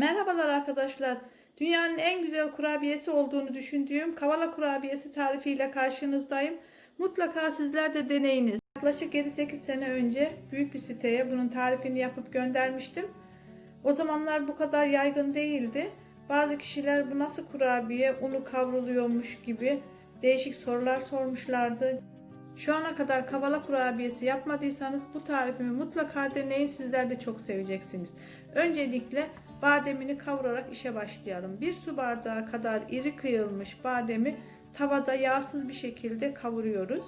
Merhabalar arkadaşlar. Dünyanın en güzel kurabiyesi olduğunu düşündüğüm kavala kurabiyesi tarifiyle karşınızdayım. Mutlaka sizler de deneyiniz. Yaklaşık 7-8 sene önce büyük bir siteye bunun tarifini yapıp göndermiştim. O zamanlar bu kadar yaygın değildi. Bazı kişiler bu nasıl kurabiye, unu kavruluyormuş gibi değişik sorular sormuşlardı. Şu ana kadar kavala kurabiyesi yapmadıysanız bu tarifimi mutlaka deneyin. Sizler de çok seveceksiniz. Öncelikle bademini kavurarak işe başlayalım. Bir su bardağı kadar iri kıyılmış bademi tavada yağsız bir şekilde kavuruyoruz.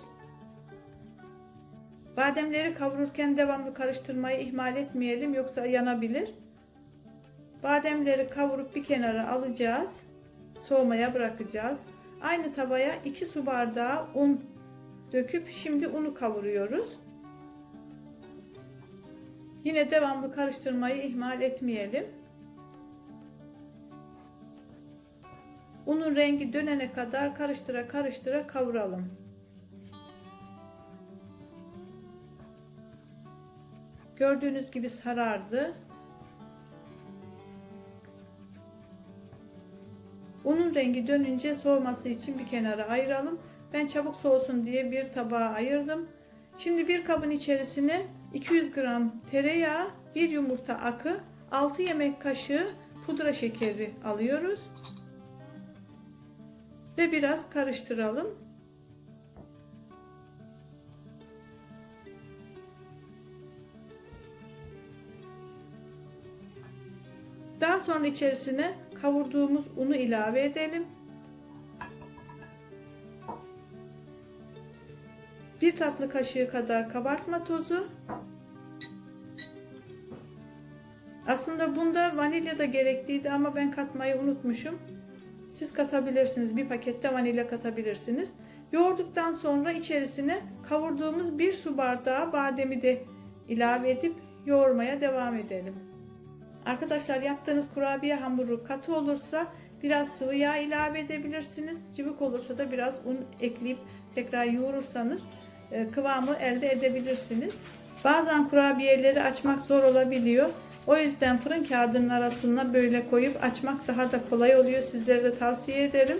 Bademleri kavururken devamlı karıştırmayı ihmal etmeyelim yoksa yanabilir. Bademleri kavurup bir kenara alacağız. Soğumaya bırakacağız. Aynı tavaya 2 su bardağı un döküp şimdi unu kavuruyoruz. Yine devamlı karıştırmayı ihmal etmeyelim. Unun rengi dönene kadar karıştıra karıştıra kavuralım. Gördüğünüz gibi sarardı. Unun rengi dönünce soğuması için bir kenara ayıralım. Ben çabuk soğusun diye bir tabağa ayırdım. Şimdi bir kabın içerisine 200 gram tereyağı, bir yumurta akı, 6 yemek kaşığı pudra şekeri alıyoruz. Ve biraz karıştıralım. Daha sonra içerisine kavurduğumuz unu ilave edelim. Bir tatlı kaşığı kadar kabartma tozu. Aslında bunda vanilya da gerekliydi ama ben katmayı unutmuşum. Siz katabilirsiniz. Bir pakette vanilya katabilirsiniz. Yoğurduktan sonra içerisine kavurduğumuz bir su bardağı bademi de ilave edip yoğurmaya devam edelim. Arkadaşlar yaptığınız kurabiye hamuru katı olursa biraz sıvı yağ ilave edebilirsiniz. Cıvık olursa da biraz un ekleyip tekrar yoğurursanız e, kıvamı elde edebilirsiniz. Bazen kurabiyeleri açmak zor olabiliyor. O yüzden fırın kağıdının arasına böyle koyup açmak daha da kolay oluyor. Sizlere de tavsiye ederim.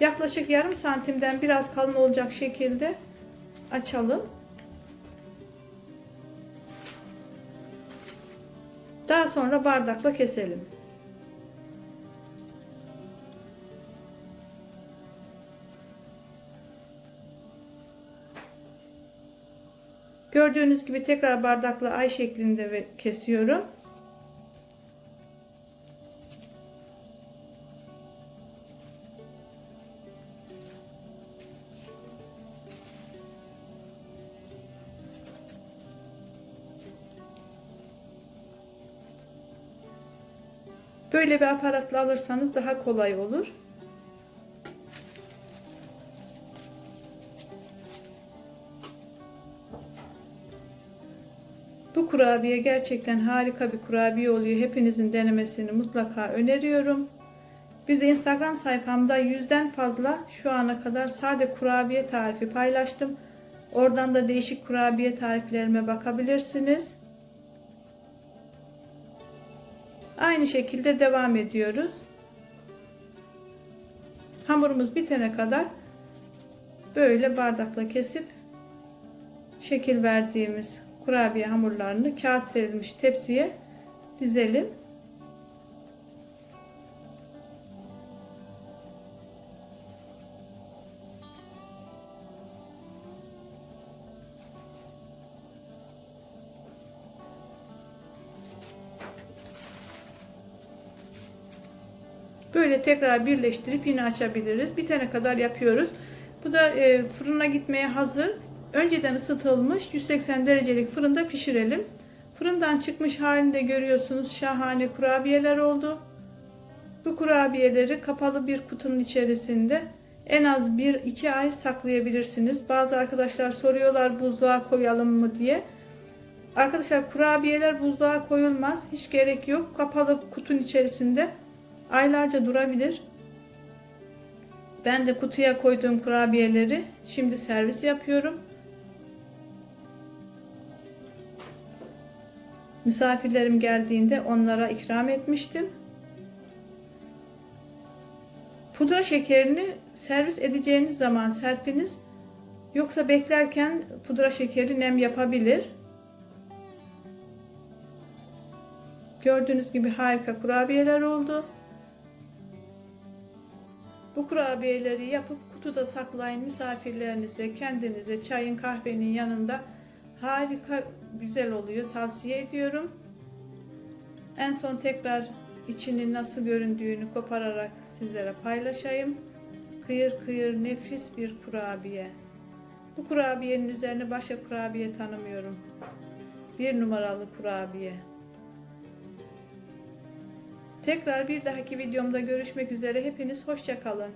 Yaklaşık yarım santimden biraz kalın olacak şekilde açalım. Daha sonra bardakla keselim. Gördüğünüz gibi tekrar bardakla ay şeklinde ve kesiyorum. Böyle bir aparatla alırsanız daha kolay olur. Bu kurabiye gerçekten harika bir kurabiye oluyor. Hepinizin denemesini mutlaka öneriyorum. Bir de Instagram sayfamda yüzden fazla şu ana kadar sade kurabiye tarifi paylaştım. Oradan da değişik kurabiye tariflerime bakabilirsiniz. Aynı şekilde devam ediyoruz. Hamurumuz bitene kadar böyle bardakla kesip şekil verdiğimiz kurabiye hamurlarını kağıt serilmiş tepsiye dizelim. Böyle tekrar birleştirip yine açabiliriz. Bitene kadar yapıyoruz. Bu da e, fırına gitmeye hazır. Önceden ısıtılmış 180 derecelik fırında pişirelim. Fırından çıkmış halinde görüyorsunuz şahane kurabiyeler oldu. Bu kurabiyeleri kapalı bir kutunun içerisinde en az 1-2 ay saklayabilirsiniz. Bazı arkadaşlar soruyorlar buzluğa koyalım mı diye. Arkadaşlar kurabiyeler buzluğa koyulmaz. Hiç gerek yok. Kapalı kutunun içerisinde aylarca durabilir. Ben de kutuya koyduğum kurabiyeleri şimdi servis yapıyorum. Misafirlerim geldiğinde onlara ikram etmiştim. Pudra şekerini servis edeceğiniz zaman serpiniz. Yoksa beklerken pudra şekeri nem yapabilir. Gördüğünüz gibi harika kurabiyeler oldu. Bu kurabiyeleri yapıp kutuda saklayın misafirlerinize, kendinize, çayın kahvenin yanında harika güzel oluyor. Tavsiye ediyorum. En son tekrar içinin nasıl göründüğünü kopararak sizlere paylaşayım. Kıyır kıyır nefis bir kurabiye. Bu kurabiyenin üzerine başka kurabiye tanımıyorum. Bir numaralı kurabiye. Tekrar bir dahaki videomda görüşmek üzere. Hepiniz hoşça kalın.